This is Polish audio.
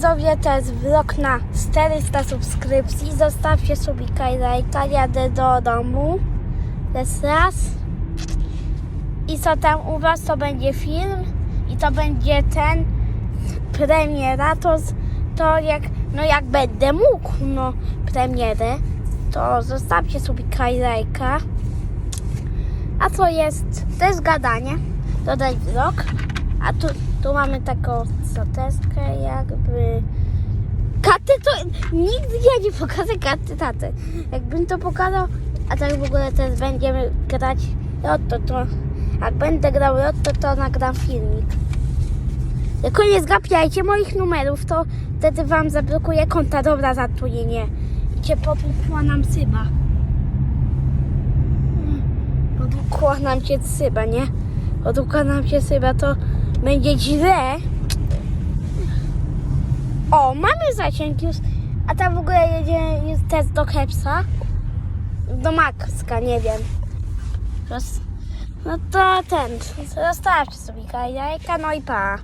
widzowie, to jest vlog na 400 subskrypcji. Zostawcie subika i lajka. Jadę do domu. Raz, raz. I co tam u was, to będzie film. I to będzie ten premiera. To, to jak, no jak będę mógł, no premierę, to zostawcie subika i lajka. A to jest też gadanie. Dodać vlog. A tu, tu mamy taką zateskę jakby... Katy to... Nigdy ja nie pokażę katy taty. Jakbym to pokazał, a tak w ogóle też będziemy grać Lotto, to... Jak będę grał Lotto, to nagram filmik. Tylko nie zgapiajcie moich numerów, to wtedy wam zablokuję konta. Dobra, żartuję, nie. Popukła nam syba. Podłukła nam się syba, nie? Podłukła nam się syba, to będzie źle. O, mamy zasięg już. A tam w ogóle jedzie już test do Kepsa. Do Maxka, nie wiem. No to ten. Zostawcie sobie jajka, no i pa.